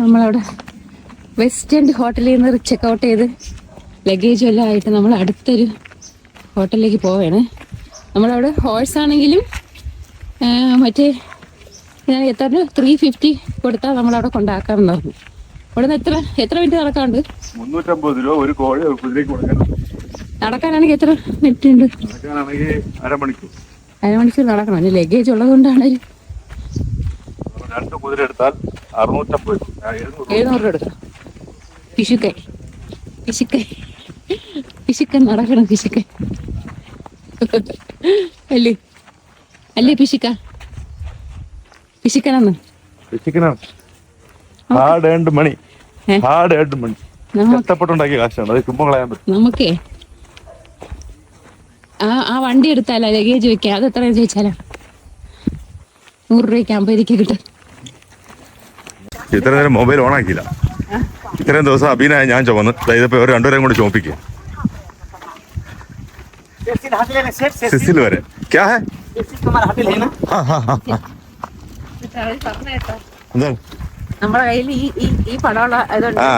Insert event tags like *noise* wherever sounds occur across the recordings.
നമ്മളവിടെ west end ഹോട്ടലിൽ നിന്ന് ചെക്ക് ഔട്ട് ചെയ്ത് ലഗേജ് എല്ലാം ആയിട്ട് നമ്മൾ അടുത്തൊരു ഹോട്ടലിലേക്ക് പോവുകയാണ് നമ്മളവിടെ ഹോഴ്സ് ആണെങ്കിലും മറ്റേ ഞാൻ എത്ര ത്രീ ഫിഫ്റ്റി കൊടുത്താൽ നമ്മളവിടെ കൊണ്ടാക്കാൻ പറഞ്ഞു. അവിടെ നിന്ന് എത്ര എത്ര മിനിറ്റ് നടക്കാണ്ട് മുന്നൂറ്റമ്പത് രൂപ ഒരു കോഴി ഒരു കുതിരയ്ക്ക് കൊടുക്കണം. നടക്കാനാണെങ്കിൽ എത്ര മിനിറ്റ് ഉണ്ട്? അരമണിക്കൂർ. അരമണിക്കൂർ നടക്കണം. ലഗേജ് ഉള്ളത് കൊണ്ടാണ് രണ്ട് കുതിര എടുത്താൽ അറുന്നൂറ്റമ്പത് രൂപ ആ, എഴുന്നൂറ് രൂപ. എഴുന്നൂറ് രൂപ എടുക്കണം പിശുക്കൈ പിശുക്കൈ പിശുക്കൻ നടക്കണം പിശുക്കൻ. അല്ലേ? അല്ലേ പിശുക്ക? പിശുക്കനാണ്. പിശുക്കനാണ്. Hard earned money. ഏ? ഹാർഡ് ഏൺഡ് മണി കഷ്ടപ്പെട്ടുണ്ടാക്കിയ കാശാണ്. അത് ചുമ്മാ കളയാൻ പറ്റും. നമുക്കേ ആ ആ വണ്ടി എടുത്താലോ ലഗേജ് വെക്കാം അത് എത്ര ചോദിച്ചാലാ? നൂറ് രൂപയ്ക്ക് അമ്പത് രൂപയ്ക്ക് കിട്ടും. ഇത്ര നേരം മൊബൈൽ ഓൺ ആക്കിയില്ല. ഇത്രയും ദിവസം അഭിനായ ഞാൻ ചുമന്ന്. ഇതിപ്പോ ഒരു രണ്ടുപേരും കൂടി ചോപ്പിക്കുക സിസിൽ വരെ. ക്യാ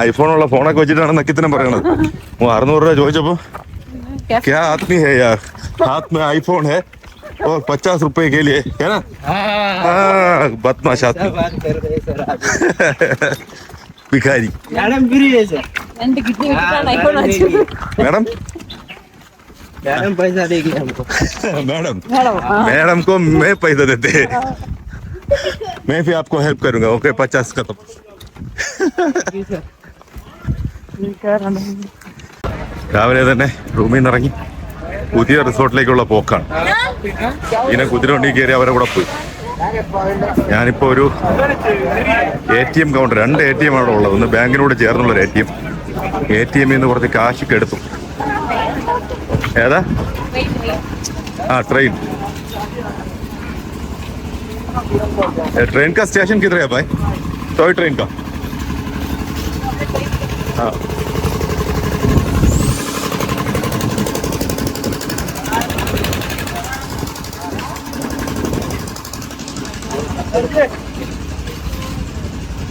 ഐഫോൺ ഉള്ള ഫോണൊക്കെ വെച്ചിട്ടാണ് നക്കിത്തനം പറയണത്. അറുന്നൂറ് രൂപ ചോദിച്ചപ്പോ ക്യാ? ആത്മീ ഐഫോൺ ഹേ? और पचास रुपए के लिए है ना हाँ, बदमाश आदमी बात कर रहे सर आप भिखारी मैडम फ्री है सर എന്റെ കിഡ്നി വെച്ചിട്ടാണ് ഐഫോൺ വാങ്ങിച്ചത് मैडम मैडम पैसा देगी हमको मैडम മേഡം ആ मैडम को मैं पैसा देते हैं मैं भी आपको हेल्प करूंगा ओके पचास का तो രാവിലെ തന്നെ റൂമിൽ നിന്ന് ഇറങ്ങി പുതിയ റിസോർട്ടിലേക്കുള്ള പോക്കാണ് ഇങ്ങനെ കുതിരവണ്ടി കയറി അവരെ കൂടെ പോയി ഞാനിപ്പോ ഒരു എ ടി എം കൗണ്ടർ രണ്ട് എ ടി എം ആണ് ഉള്ളത് ഒന്ന് ബാങ്കിനോട് ചേർന്നുള്ള ഒരു A T M A T എമ്മിൽ നിന്ന് കുറച്ച് കാശൊക്കെ എടുത്തു ഏതാ ആ ട്രെയിൻ ट्रेन का स्टेशन किधर है भाई टॉय ट्रेन का हाँ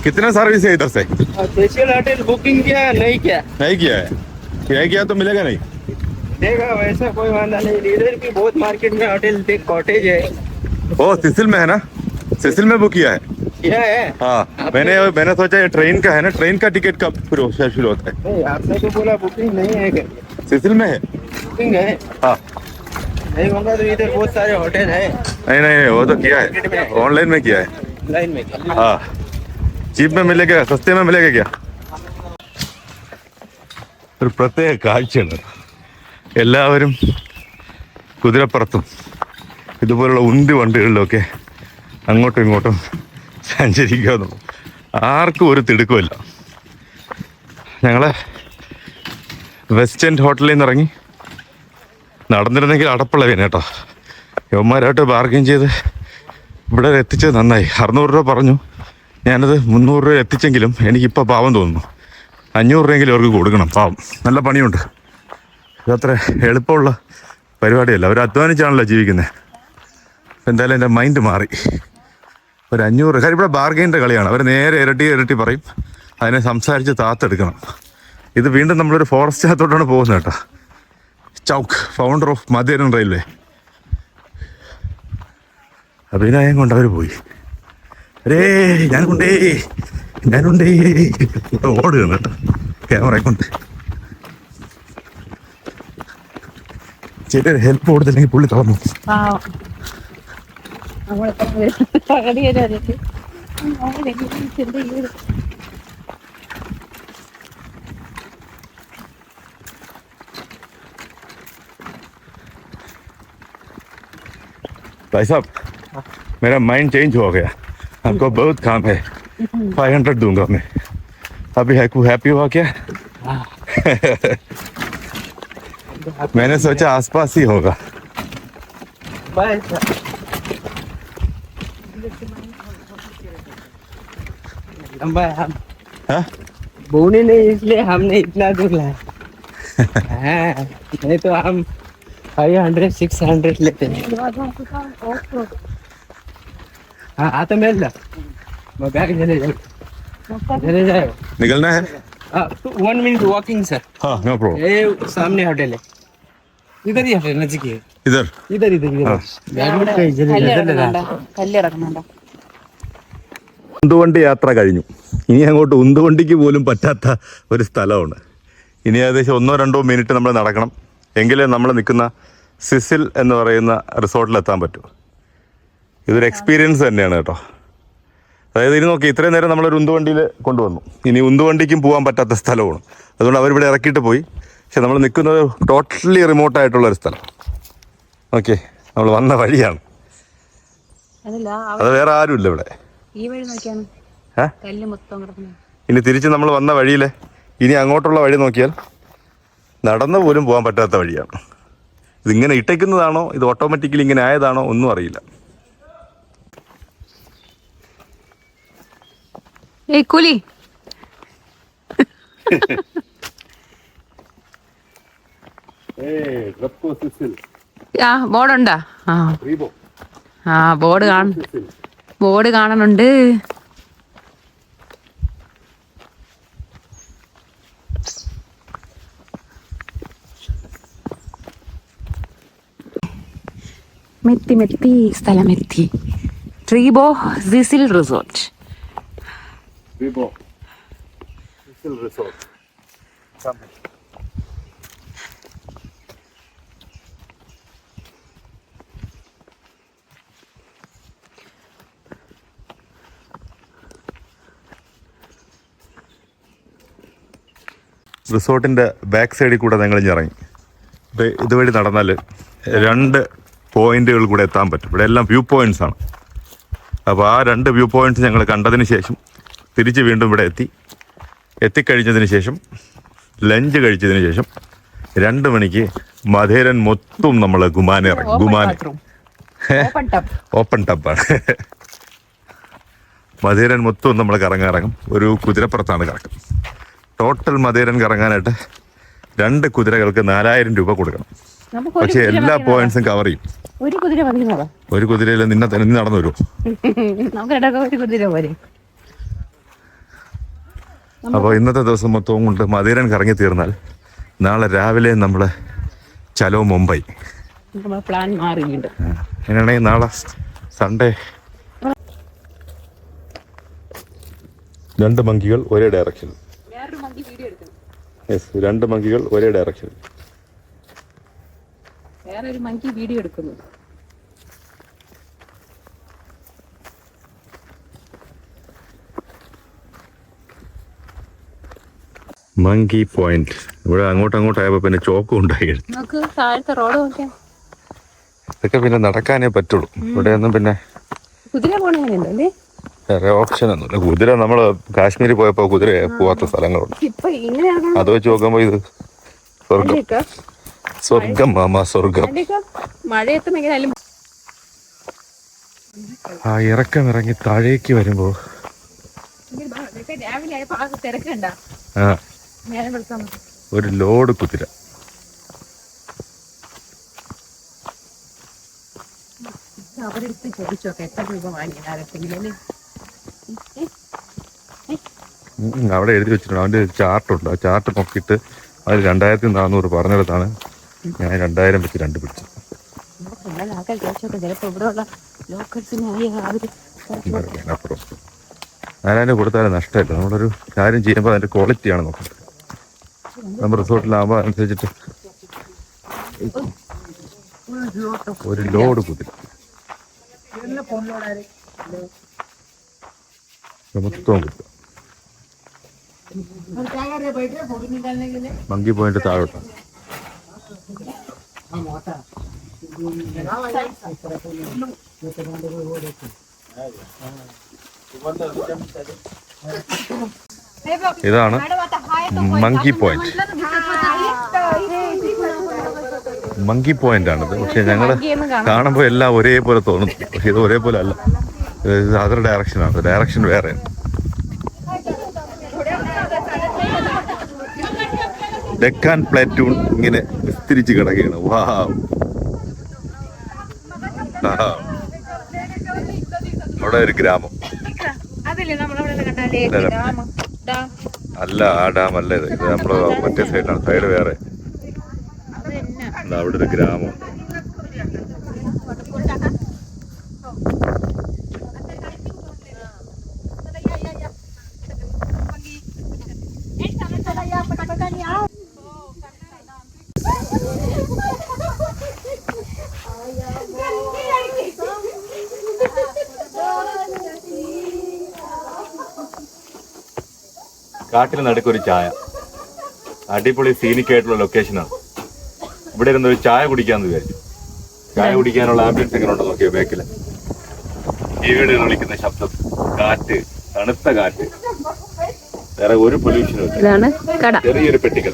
कितना सर्विस है इधर से? स्पेशल होटल बुकिंग किया नहीं किया। नहीं किया है? किया किया तो मिलेगा नहीं? देखा वैसा कोई वादा नहीं। इधर भी बहुत मार्केट में होटल कॉटेज है। ओ सिसिल में है ना? सिसिल में बुक किया है? क्या है। हाँ मैंने मैंने सोचा ये ट्रेन का है ना? ट्रेन का टिकट कब फिर शुरू होता है? नहीं आपने तो बोला बुकिंग नहीं है सिसिल में है? बुकिंग है। हाँ। नहीं होगा तो इधर बहुत सारे होटल है नहीं नहीं नहीं, वो तो किया है ऑनलाइन में किया है लाइन में क्या हाँ चीप में मिलेगा सस्ते में मिलेगा क्या ഒരു പ്രത്യേക കാഴ്ചയുണ്ട് എല്ലാവരും കുതിരപ്പുറത്തും ഇതുപോലുള്ള ഉന്തി വണ്ടികളിലൊക്കെ അങ്ങോട്ടും ഇങ്ങോട്ടും സഞ്ചരിക്കുക എന്നുള്ളു ആർക്കും ഒരു തിടുക്കമില്ല ഞങ്ങൾ വെസ്റ്റ് എൻഡ് ഹോട്ടലിൽ നിന്ന് ഇറങ്ങി നടന്നിരുന്നെങ്കിൽ അടപ്പുള്ള വേന കേട്ടോ. യവന്മാരായിട്ട് ബാർഗൈൻ ചെയ്ത് ഇവിടെ എത്തിച്ചത് നന്നായി. അറുന്നൂറ് രൂപ പറഞ്ഞു. ഞാനത് മുന്നൂറ് രൂപ എത്തിച്ചെങ്കിലും എനിക്കിപ്പോൾ പാവം തോന്നുന്നു. അഞ്ഞൂറ് രൂപയെങ്കിലും അവർക്ക് കൊടുക്കണം പാവം. നല്ല പണിയുണ്ട്. ഇതത്ര എളുപ്പമുള്ള പരിപാടിയല്ല. അവർ അധ്വാനിച്ചാണല്ലോ ജീവിക്കുന്നത് എന്തായാലും എന്റെ മൈൻഡ് മാറി. ഒരു അഞ്ഞൂറ് കാര്യം ഇവിടെ ബാർഗൈന്റെ കളിയാണ്. അവർ നേരെ ഇരട്ടി ഇരട്ടി പറയും. അതിനെ സംസാരിച്ച് താത്തെടുക്കണം. ഇത് വീണ്ടും നമ്മളൊരു ഫോറസ്റ്റ് അകത്തോട്ടാണ് പോകുന്നത് കേട്ടോ. ചൗക്ക് ഫൗണ്ടർ ഓഫ് മധ്യരൻ റെയിൽവേ അഭിനയം കൊണ്ട് അവർ പോയി. അരേ ഞാൻ കൊണ്ടേ ഞാനുണ്ടേ ഓടുകയാണ് കേട്ടോ. ക്യാമറ കൊണ്ട്. ചേട്ടൻ ഹെൽപ്പ് കൊടുത്തില്ലെങ്കിൽ പുള്ളി തളർന്നു. നമ്മളിപ്പോ भाई साहब मेरा माइंड चेंज हो गया। हमको बहुत काम है। फाइव हंड्रेड दूँगा मैं। अभी है हैप्पी हुआ क्या? *laughs* मैंने सोचा आसपास ही होगा। लंबा है हम। हाँ? बोने नहीं इसलिए हमने इतना दूर लाया। *laughs* हाँ, नहीं तो हम फाइव हंड्रेड सिक्स हंड्रेड लेते हैं हाँ आता मिल जा मैं बैग लेने जाऊँ चले जाओ निकलना है वन मिनट वॉकिंग सर हाँ नो प्रॉब्लम ये सामने होटल है इधर ही होटल नजदीक ही है इधर इधर इधर इधर बैडमिंटन कहीं चले കല്ല് जाओ चले കിടക്കുന്നുണ്ടോ जाओ കല്ല് കിടക്കുന്നുണ്ടോ ഉന്തുവണ്ടി യാത്ര കഴിഞ്ഞു ഇനി അങ്ങോട്ട് ഉന്തുവണ്ടിക്ക് പോലും പറ്റാത്ത ഒരു സ്ഥലമാണ് ഇനി ഏകദേശം ഒന്നോ രണ്ടോ മിനിറ്റ് നമ്മൾ നടക്കണം എങ്കിലേ നമ്മൾ നിൽക്കുന്ന സിസിൽ എന്ന് പറയുന്ന റിസോർട്ടിൽ എത്താൻ പറ്റും. ഇതൊരു എക്സ്പീരിയൻസ് തന്നെയാണ് കേട്ടോ. അതായത് ഇനി നോക്കി ഇത്രയും നേരം നമ്മളൊരു ഉന്തുവണ്ടിയിൽ കൊണ്ടുവന്നു. ഇനി ഉന്തുവണ്ടിക്കും പോകാൻ പറ്റാത്ത സ്ഥലമാണ്. അതുകൊണ്ട് അവരിവിടെ ഇറക്കിയിട്ട് പോയി. പക്ഷെ നമ്മൾ നിൽക്കുന്നത് ടോട്ടലി റിമോട്ടായിട്ടുള്ള ഒരു സ്ഥലം. ഓക്കെ നമ്മൾ വന്ന വഴിയാണ്. അത് വേറെ ആരുമില്ല ഇവിടെ. ഇനി തിരിച്ച് നമ്മൾ വന്ന വഴിയിലെ ഇനി അങ്ങോട്ടുള്ള വഴി നോക്കിയാൽ നടന്നു പോലും പോകാൻ പറ്റാത്ത വഴിയാണ്. ഇതിങ്ങനെ ഇട്ടേക്കുന്നതാണോ? ഇത് ഓട്ടോമാറ്റിക്കലി ഇങ്ങനെ ആയതാണോ? ഒന്നും അറിയില്ല. ഏയ് കൂലി. ആ ബോർഡുണ്ടാ? ആ. ആ ബോർഡ് കാണ ബോർഡ് കാണുന്നുണ്ട് മെത്തി മെത്തി സ്ഥലമെത്തി ട്രീബോ സിസിൽ റിസോർട്ട്. റിസോർട്ടിന്റെ ബാക്ക് സൈഡിൽ കൂടെ ഞങ്ങൾ ഇറങ്ങി ഇതുവഴി നടന്നാൽ രണ്ട് പോയിന്റുകൾ കൂടെ എത്താൻ പറ്റും. ഇവിടെ എല്ലാം വ്യൂ പോയിന്റ്സ് ആണ്. അപ്പോൾ ആ രണ്ട് വ്യൂ പോയിന്റ്സ് ഞങ്ങൾ കണ്ടതിന് ശേഷം തിരിച്ച് വീണ്ടും ഇവിടെ എത്തി. എത്തിക്കഴിഞ്ഞതിന് ശേഷം ലഞ്ച് കഴിച്ചതിന് ശേഷം രണ്ട് മണിക്ക് മധേരൻ മൊത്തം നമ്മൾ ഗുമാനെ ഇറങ്ങി ഗുമാനെ. ഓപ്പൺ ടപ്പ് ഓപ്പൺ ടബാണ് മധേരൻ മൊത്തം നമ്മൾ കറങ്ങാറങ്ങും ഒരു കുതിരപ്പുറത്താണ് കറക്കം ടോട്ടൽ മധേരൻ കറങ്ങാനായിട്ട് രണ്ട് കുതിരകൾക്ക് നാലായിരം രൂപ കൊടുക്കണം. പക്ഷെ എല്ലാ പോയിന്റ്സും കവർ ചെയ്യും. ഒരു കുതിര മതി ഒരു കുതിരയിൽ നിന്നെ തന്നെ നീ നടന്നു വരും. നമുക്ക് ഇടയ്ക്ക് ഒരു കുതിര പോരെ. അപ്പോൾ ഇന്നത്തെ ദിവസം മൊത്തവും കൊണ്ട് മധുരൻ കറങ്ങി തീർന്നാൽ നാളെ രാവിലെ നമ്മൾ ചലോ മുംബൈ. പ്ലാൻ മാറിയിട്ടുണ്ട് അങ്ങനെയാണെങ്കിൽ നാളെ സൺഡേ രണ്ട് മങ്കികൾ ഒരേ ഡയറക്ഷൻ രണ്ട് മങ്കികൾ ഒരേ ഡയറക്ഷനിൽ വേറെ ഒരു മങ്കി വീഡിയോ എടുക്കുന്നു. മങ്കി പോയിന്റ് ഇവിടെ അങ്ങോട്ട് അങ്ങോട്ട് അങ്ങോട്ടായപ്പോ പിന്നെ ചോക്കും ഉണ്ടായി നമുക്ക് താഴത്തെ റോഡ് നോക്കാം ഇതൊക്കെ പിന്നെ നടക്കാനേ പറ്റുള്ളൂ. ഇവിടെ ഒന്നും പിന്നെ കുതിര അല്ലേ? വേറെ ഓപ്ഷൻ ഒന്നുമില്ല കുതിര നമ്മൾ കാശ്മീരിൽ പോയപ്പോ കുതിര പോവാത്ത സ്ഥലങ്ങളുണ്ട്. ഇപ്പൊ ഇങ്ങനെ ഇറങ്ങണം അത് വെച്ച് നോക്കുമ്പോ ഇത് സ്വർഗം സ്വർഗം മാമ സ്വർഗം. മഴയത്ത് ആ ഇറക്കം ഇറങ്ങി താഴേക്ക് വരുമ്പോ ഒരു ലോഡ് കുതിര. അവരെടുത്ത് ചോദിച്ചോക്കെ എത്ര രൂപ വാങ്ങി ആരെങ്കിലും അല്ലേ ഉം, അവിടെ എഴുതി വെച്ചിട്ടുണ്ട്. അവന്റെ ചാർട്ടുണ്ട്. ആ ചാർട്ട് നോക്കിയിട്ട് അതിൽ രണ്ടായിരത്തി നാനൂറ് പറഞ്ഞിടത്താണ്. ഞാൻ രണ്ടായിരം വെച്ച് രണ്ട് പിടിച്ചു. അപ്പുറം ഞാനതിന് കൊടുത്താലും നഷ്ടമില്ല. നമ്മളൊരു കാര്യം ചെയ്യുമ്പോൾ അതിന്റെ ക്വാളിറ്റിയാണ് നോക്കുന്നത് നമ്മൾ റിസോർട്ടിലാകുമ്പോൾ അനുസരിച്ചിട്ട് ഒരു ലോഡ് കുതിര. മങ്കി പോയിന്റ് താഴോട്ടാണ്. ഇതാണ് മങ്കി പോയിന്റ് മങ്കി പോയിന്റ് ആണിത്. പക്ഷെ ഞങ്ങൾ കാണുമ്പോൾ എല്ലാം ഒരേപോലെ തോന്നുന്നു പക്ഷെ ഇത് ഒരേപോലെ അല്ല. ഇത് അതർ ഡയറക്ഷനാണ് ഡയറക്ഷൻ വേറെ ഡെക്കാൻ പ്ലാറ്റൂൺ ഇങ്ങനെ വിസ്തരിച്ച് കിടക്കുകയാണ്. വാ അവിടെ ഒരു ഗ്രാമം. അല്ല ആ ഡാം. അല്ല ഇത്. നമ്മൾ മറ്റേ സൈഡിലാണ് സൈഡ് വേറെ. അവിടെ ഒരു ഗ്രാമം. കാട്ടിന് നടുക്കൊരു ചായ. അടിപൊളി സീനിക്കായിട്ടുള്ള ലൊക്കേഷനാണ് ഇവിടെ ഇരുന്ന് ഒരു ചായ കുടിക്കാന്ന് വിചാരിച്ചു. ചായ കുടിക്കാനുള്ള ആംബുലൻസ് എങ്ങനെ ഉണ്ടോ നോക്കിയോ ഈ ജീവിയുടെ വിളിക്കുന്ന ശബ്ദം. കാറ്റ് തണുത്ത കാറ്റ്. വേറെ ഒരു പൊല്യൂഷനും ഇല്ല. ചെറിയൊരു പെട്ടിക്കട.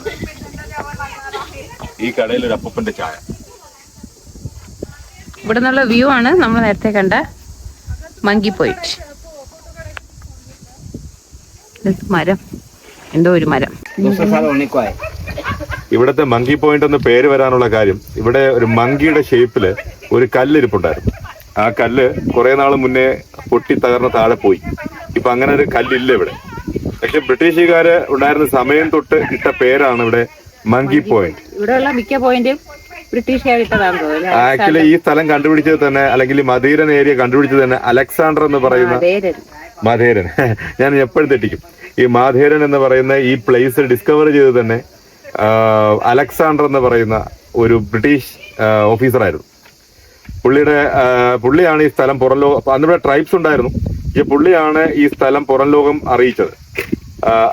ഈ കടയിൽ ഒരു അപ്പൂപ്പന്റെ ചായ. ഇവിടെ നിന്നുള്ള വ്യൂ ആണ് നമ്മൾ നേരത്തെ കണ്ട മങ്കി പോയിട്ട് മരം. എന്തോ ഒരു മരം. ഇവിടത്തെ മങ്കി പോയിന്റ് എന്ന് പേര് വരാനുള്ള കാര്യം ഇവിടെ ഒരു മങ്കിയുടെ ഷേപ്പിൽ ഒരു കല്ലിരിപ്പുണ്ടായിരുന്നു. ആ കല്ല് കുറെ നാൾ മുന്നേ പൊട്ടി തകർന്ന താഴെ പോയി. ഇപ്പൊ അങ്ങനെ ഒരു കല്ലില്ല ഇവിടെ. പക്ഷെ ബ്രിട്ടീഷുകാര് ഉണ്ടായിരുന്ന സമയം തൊട്ട് ഇട്ട പേരാണ് ഇവിടെ മങ്കി പോയിന്റ് ഇവിടെയുള്ള മിക്ക പോയിന്റും ആക്ച്വലി ഈ സ്ഥലം കണ്ടുപിടിച്ചത് തന്നെ അല്ലെങ്കിൽ മധീരൻ ഏരിയ കണ്ടുപിടിച്ചത് തന്നെ അലക്സാണ്ടർ എന്ന് പറയുന്ന മധേരൻ. ഞാൻ എപ്പോഴും തെറ്റിക്കും. ഈ മാധേരൻ എന്ന് പറയുന്ന ഈ പ്ലേസ് ഡിസ്കവർ ചെയ്ത് തന്നെ അലക്സാണ്ടർ എന്ന് പറയുന്ന ഒരു ബ്രിട്ടീഷ് ഓഫീസറായിരുന്നു പുള്ളിയുടെ പുള്ളിയാണ് ഈ സ്ഥലം പുറം ലോകം അന്നിവിടെ ട്രൈബ്സ് ഉണ്ടായിരുന്നു. ഈ പുള്ളിയാണ് ഈ സ്ഥലം പുറം ലോകം അറിയിച്ചത്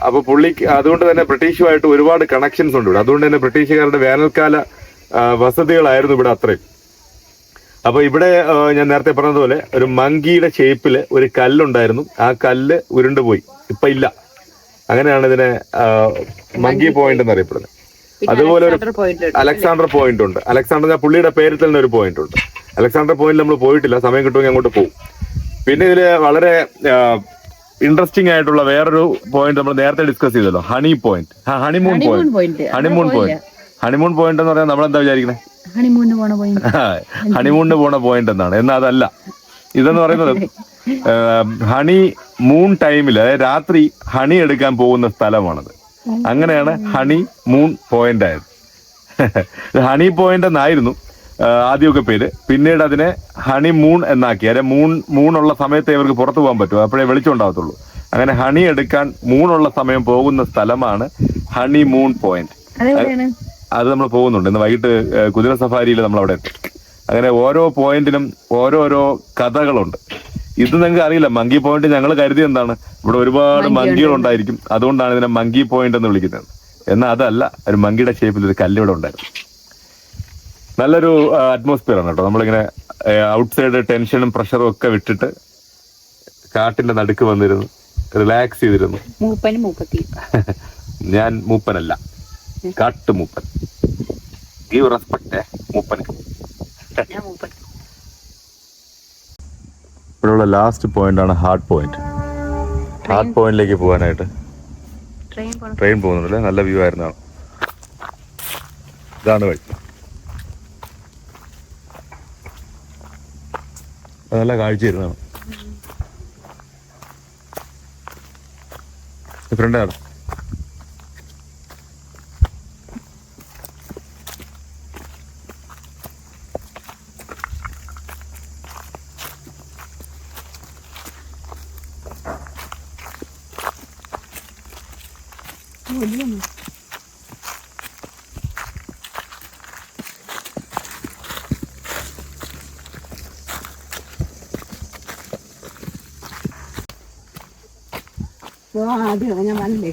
അപ്പൊ പുള്ളിക്ക് അതുകൊണ്ട് തന്നെ ബ്രിട്ടീഷുമായിട്ട് ഒരുപാട് കണക്ഷൻസ് ഉണ്ട് ഇവിടെ. അതുകൊണ്ട് തന്നെ ബ്രിട്ടീഷുകാരുടെ വേനൽക്കാല വസതികളായിരുന്നു ഇവിടെ അത്രയും. അപ്പൊ ഇവിടെ ഞാൻ നേരത്തെ പറഞ്ഞതുപോലെ ഒരു മങ്കിയുടെ ഷേപ്പിൽ ഒരു കല്ലുണ്ടായിരുന്നു. ആ കല്ല് ഉരുണ്ടുപോയി. ഇപ്പൊ ഇല്ല. അങ്ങനെയാണ് ഇതിനെ മങ്കി പോയിന്റ് എന്ന് അറിയപ്പെടുന്നത് അതുപോലെ ഒരു അലക്സാണ്ടർ പോയിന്റ് ഉണ്ട്. അലക്സാണ്ടർ പുള്ളിയുടെ പേരിൽ തന്നെ ഒരു പോയിന്റ് ഉണ്ട്. അലക്സാണ്ടർ പോയിന്റ് നമ്മൾ പോയിട്ടില്ല സമയം കിട്ടുമെങ്കിൽ അങ്ങോട്ട് പോകും പിന്നെ ഇതിൽ വളരെ ഇൻട്രസ്റ്റിംഗ് ആയിട്ടുള്ള വേറൊരു പോയിന്റ് നമ്മൾ നേരത്തെ ഡിസ്കസ് ചെയ്തല്ലോ. Honey point honeymoon point honeymoon point honeymoon point എന്ന് പറഞ്ഞാൽ നമ്മൾ എന്താ വിചാരിക്കുന്നത് ഹണിമൂണിന് പോണ പോയിന്റ് ഹണിമൂണിന് *laughs* പോണ പോയിന്റ് എന്നാണ്. എന്നാ അതല്ല. ഇതെന്ന് പറയുന്നത് *laughs* ഹണി മൂൺ ടൈമിൽ അതായത് രാത്രി ഹണി എടുക്കാൻ പോകുന്ന സ്ഥലമാണത്. അങ്ങനെയാണ് ഹണി മൂൺ പോയിന്റ് ആയത് *laughs* ഹണി പോയിന്റ് എന്നായിരുന്നു ആദ്യമൊക്കെ പേര്. പിന്നീട് അതിനെ ഹണി മൂൺ എന്നാക്കി. അതായത് മൂൺ മൂണുള്ള സമയത്തെ ഇവർക്ക് പുറത്തു പോകാൻ പറ്റും. അപ്പോഴേ വെളിച്ചം ഉണ്ടാകത്തുള്ളൂ. അങ്ങനെ ഹണി എടുക്കാൻ മൂണുള്ള സമയം പോകുന്ന സ്ഥലമാണ് ഹണി മൂൺ പോയിന്റ്. അത് നമ്മൾ പോകുന്നുണ്ട്. ഇന്ന് വൈകിട്ട് കുതിര സഫാരിയിൽ നമ്മൾ അവിടെ എത്തും. അങ്ങനെ ഓരോ പോയിന്റിനും ഓരോരോ കഥകളുണ്ട്. ഇത് നിങ്ങൾക്ക് അറിയില്ല. മങ്കി പോയിന്റ് ഞങ്ങൾ കരുതി എന്താണ്? ഇവിടെ ഒരുപാട് മങ്കികൾ ഉണ്ടായിരിക്കും. അതുകൊണ്ടാണ് ഇതിനെ മങ്കി പോയിന്റ് എന്ന് വിളിക്കുന്നത്. എന്നാൽ അതല്ല ഒരു മങ്കിയുടെ ഷേപ്പിൽ ഒരു കല്ലിവിടെ ഉണ്ടായിരുന്നു. നല്ലൊരു അറ്റ്മോസ്ഫിയർ ആണ് കേട്ടോ. നമ്മളിങ്ങനെ ഔട്ട് സൈഡ് ടെൻഷനും പ്രഷറും ഒക്കെ വിട്ടിട്ട് കാട്ടിന്റെ നടുക്ക് വന്നിരുന്നു. റിലാക്സ് ചെയ്തിരുന്നു. *laughs* ഞാൻ മൂപ്പനല്ല. കാട്ടു മൂപ്പൻ ഗീവ് റെസ്പെക്ട് മൂപ്പൻ ഇവിടെയുള്ള ലാസ്റ്റ് പോയിന്റ് ആണ് ഹാർഡ് പോയിന്റ് ഹാർഡ് പോയിന്റിലേക്ക് പോകാനായിട്ട്. ട്രെയിൻ പോകുന്നുണ്ടല്ലേ? നല്ല വ്യൂ ആയിരുന്നു ഇതാണ് വഴി. നല്ല ഫ്രണ്ട് ഫ്രണ്ടാണ് ആദ്യം ഞാൻ വന്നില്ലേ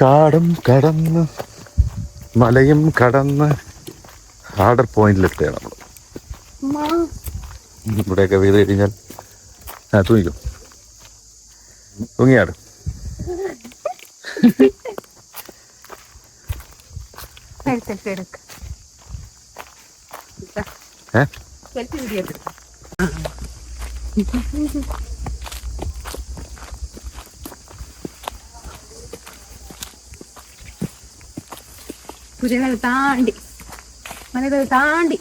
കാടും കടന്ന് മലയും കടന്ന് ഹാർഡർ പോയിന്റിലെത്തുകയാണ് നമ്മൾ ഇവിടെയൊക്കെ വീട് കഴിഞ്ഞാൽ ആ തൂങ്ങിക്കും. തൂങ്ങിയാട്. കുതിരകൾ താണ്ടി. മലകൾ താണ്ടി.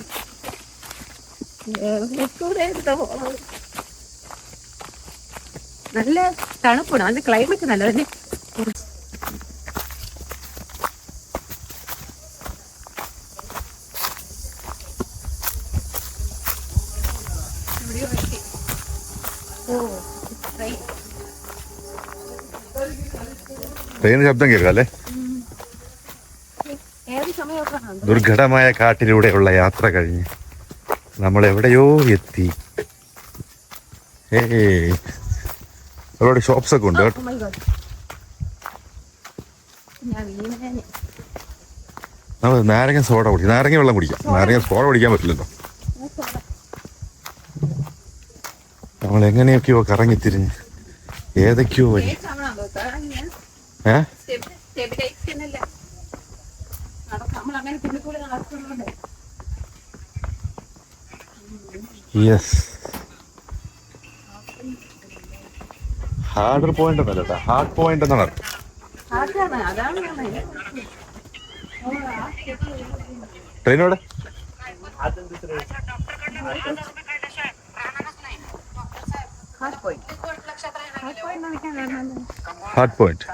നല്ല തണുപ്പാണ്. അതിന്റെ ക്ലൈമറ്റ് നല്ലതല്ലേ ട്രെയിൻ ശബ്ദം കേൾക്കാം അല്ലേ? ഏത് സമയമൊക്കെ ദുർഘടമായ കാട്ടിലൂടെയുള്ള യാത്ര കഴിഞ്ഞ് നമ്മൾ എവിടെയോ എത്തി. ഏ ഒരുപാട് ഷോപ്സ് ഒക്കെ ഉണ്ട് കേട്ടോ. വീണേനെ. നമ്മൾ നാരങ്ങ സോഡ കുടിക്കാം. നാരങ്ങ വെള്ളം കുടിക്കാം. നാരങ്ങ സോഡ കുടിക്കാൻ പറ്റില്ലല്ലോ. നമ്മൾ എങ്ങനെയൊക്കെയോ കറങ്ങി തിരിഞ്ഞ് ഏതൊക്കെയോ വഴി. ഏ? യെസ് ഹാർഡർ പോയിന്റ് എന്നല്ല കേട്ടോ ഹാർഡ് പോയിന്റ് എന്നാണ് അർത്ഥം. പറഞ്ഞത്. ട്രെയിനോടെ ഹാർഡ് പോയിന്റ്.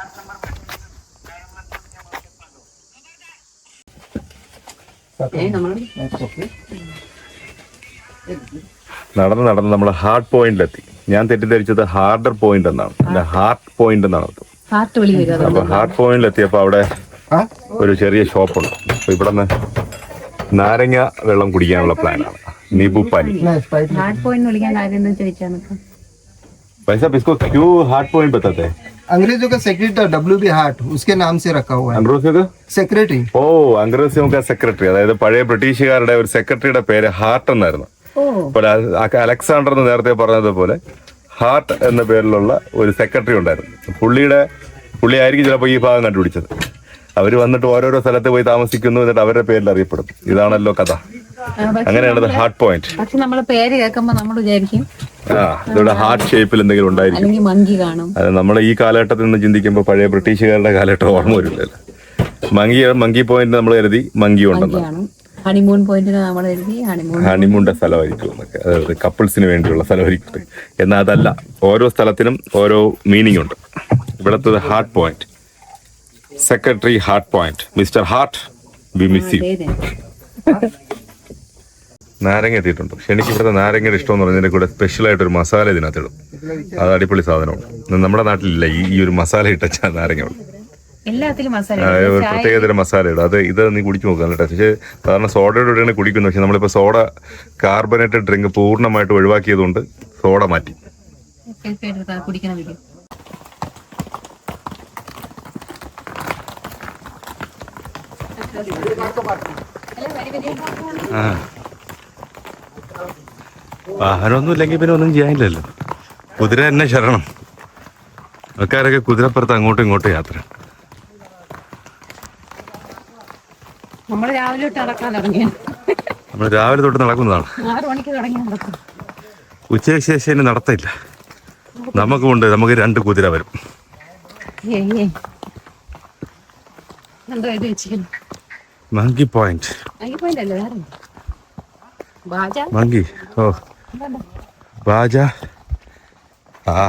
നടന്ന് നടന്ന് നമ്മൾ ഹാർഡ് പോയിന്റിലെത്തി ഞാൻ തെറ്റിദ്ധരിച്ചത് ഹാർഡർ പോയിന്റ് എന്നാണ് അല്ല ഹാർട്ട് പോയിന്റ് എന്നാണ് അർത്ഥം ഹാർട്ട് വിളി വരും അപ്പൊ ഹാർഡ് പോയിന്റിലെത്തിയപ്പോ അവിടെ ഒരു ചെറിയ ഷോപ്പുണ്ട് അപ്പൊ ഇവിടെ നിന്ന് നാരങ്ങ വെള്ളം കുടിക്കാനുള്ള പ്ലാനാണ് നീബു പാനി ഹാർട്ട് പോയിന്റ് വിളിക്കാൻ കാര്യം എന്താ ചോദിച്ചാണ് पैसा इसको क्यों हार्ड पॉइंट बताते हैं अंग्रेजों का सेक्रेटरी डब्ल्यू बी हार्ट उसके नाम से रखा हुआ है അംഗ്രോസിയൊക്കെ सेक्रेटरी ഓ അംഗ്രസ്യമൊക്കെ സെക്രട്ടറി അതായത് പഴയ ബ്രിട്ടീഷുകാരുടെ ഒരു സെക്രട്ടറിയുടെ പേര് ഹാർട്ട് എന്നായിരുന്നു ഓ അപ്പോൾ അ- അലക്സാണ്ടർ എന്ന് നേരത്തെ പറഞ്ഞതുപോലെ ഹാർട്ട് എന്ന പേരിലുള്ള ഒരു സെക്രട്ടറി ഉണ്ടായിരുന്നു. പുള്ളിയുടെ പുള്ളി ആയിരിക്കും ചിലപ്പോൾ ഈ ഭാഗം കണ്ടുപിടിച്ചത്. അവർ വന്നിട്ട് ഓരോരോ സ്ഥലത്ത് പോയി താമസിക്കുന്നു എന്നിട്ട് അവരുടെ പേരിൽ അറിയപ്പെടും. ഇതാണല്ലോ കഥ. അങ്ങനെയാണത് ഹാർട്ട് പോയിന്റ്. പക്ഷെ നമ്മൾ പേര് കേൾക്കുമ്പോൾ നമ്മൾ വിചാരിക്കും. ആ ഹാർട്ട് ഷേപ്പിൽ എന്തെങ്കിലും ഉണ്ടായിരിക്കും. മങ്കി കാണും. അത് നമ്മൾ ഈ കാലഘട്ടത്തിൽ നിന്ന് ചിന്തിക്കുമ്പോൾ പഴയ ബ്രിട്ടീഷുകാരുടെ കാലഘട്ടം ഓർമ്മ വരില്ലല്ലോ. മങ്കി മങ്കി പോയിന്റ് നമ്മൾ കരുതി മങ്കി ഉണ്ടെന്ന് ഹണിമൂൺ പോയിന്റിന് നമ്മൾ എഴുതി ഹണിമൂൺ ഹണിമൂണിന്റെ സ്ഥലമായിരിക്കും എന്നൊക്കെ അതായത് കപ്പിൾസിന് വേണ്ടിയുള്ള സ്ഥലമായിരിക്കും എന്നാൽ അതല്ല ഓരോ സ്ഥലത്തിനും ഓരോ മീനിങ് ഉണ്ട്. ഇവിടുത്തെ heart point secretary heart point mister heart we miss you നാരങ്ങ എത്തിയിട്ടുണ്ട്. പക്ഷെ എനിക്ക് ഇവിടുത്തെ നാരങ്ങയുടെ ഇഷ്ടം എന്ന് പറഞ്ഞതിന്റെ കൂടെ സ്പെഷ്യൽ ആയിട്ട് ഒരു മസാല ഇതിനകത്ത് ഇടും. അത് അടിപൊളി സാധനമാണ്. നമ്മുടെ നാട്ടിലില്ല. ഈ ഈ ഒരു മസാല ഇട്ട നാരങ്ങ ഉള്ളു. എല്ലാത്തിലും മസാല ആ, ഒരു പ്രത്യേക തരം മസാല ഇടും. അത് ഇത് നീ കുടിച്ചു നോക്കാം കേട്ടോ പക്ഷേ സാധാരണ സോഡയുടെ കൂടെയാണ് കുടിക്കുന്നത് പക്ഷെ നമ്മളിപ്പോൾ സോഡ കാർബണേറ്റഡ് ഡ്രിങ്ക് പൂർണമായിട്ട് ഒഴിവാക്കിയതുകൊണ്ട് സോഡ മാറ്റി. കുടിക്കണം വാഹനമൊന്നും ഇല്ലെങ്കിൽ പിന്നെ ഒന്നും ചെയ്യാനില്ലല്ലോ. കുതിര തന്നെ ശരണം. ആൾക്കാരൊക്കെ കുതിരപ്പുറത്ത് അങ്ങോട്ടും ഇങ്ങോട്ടും യാത്ര നമ്മൾ രാവിലെ തൊട്ട് നടക്കാൻ തുടങ്ങിയ നമ്മൾ രാവിലെ തൊട്ട് നടക്കുന്നതാണ്. ആറു മണിക്ക് തുടങ്ങി നടക്കും ഉച്ചയ്ക്ക് ശേഷം ഇനി നടത്തില്ല. ഉണ്ട് നമുക്ക് രണ്ട് കുതിര വരും. മങ്കി പോയിന്റ് മങ്കി ഓ. ബാജ. ആ.